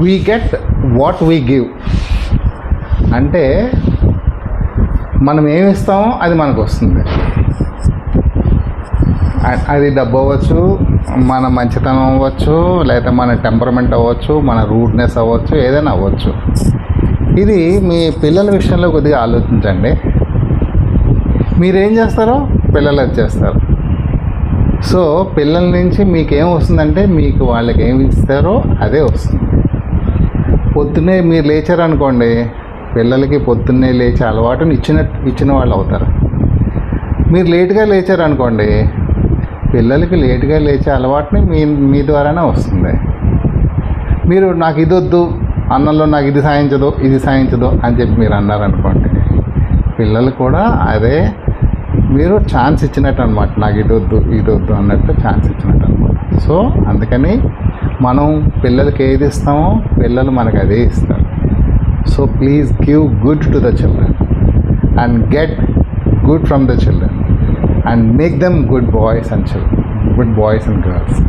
We get what we give అంటే మనం ఏమి ఇస్తామో అది మనకు వస్తుంది. అది డబ్బు అవ్వచ్చు మన మంచితనం అవ్వచ్చు లేదా మన టెంపర్మెంట్ అవ్వచ్చు మన రూడ్నెస్ అవ్వచ్చు ఏదైనా అవ్వచ్చు. ఇది మీ పిల్లల విషయంలో కొద్దిగా ఆలోచించండి. మీరేం చేస్తారో పిల్లలు అది చేస్తారు. సో పిల్లల నుంచి మీకు వస్తుందంటే మీకు వాళ్ళకి ఏమి ఇస్తారో అదే వస్తుంది. పొద్దున్నే మీరు లేచారనుకోండి పిల్లలకి పొద్దున్నే లేచే అలవాటుని ఇచ్చిన ఇచ్చిన వాళ్ళు అవుతారు. మీరు లేటుగా లేచారనుకోండి పిల్లలకి లేటుగా లేచే అలవాటుని మీ మీ ద్వారానే వస్తుంది. మీరు నాకు ఇది వద్దు అన్నంలో నాకు ఇది సాయించదు ఇది సాయించదు అని చెప్పి మీరు అన్నారనుకోండి పిల్లలు కూడా అదే మీరు ఛాన్స్ ఇచ్చినట్టు అనమాట నాకు ఇది వద్దు ఇది వద్దు అన్నట్టు ఛాన్స్ ఇచ్చినట్టు అనమాట సో అందుకని మనం పిల్లలకి ఏది ఇస్తామో పిల్లలు మనకు అదే ఇస్తారు. So please give good to the children and get good from the children and make them good boys and children good boys and girls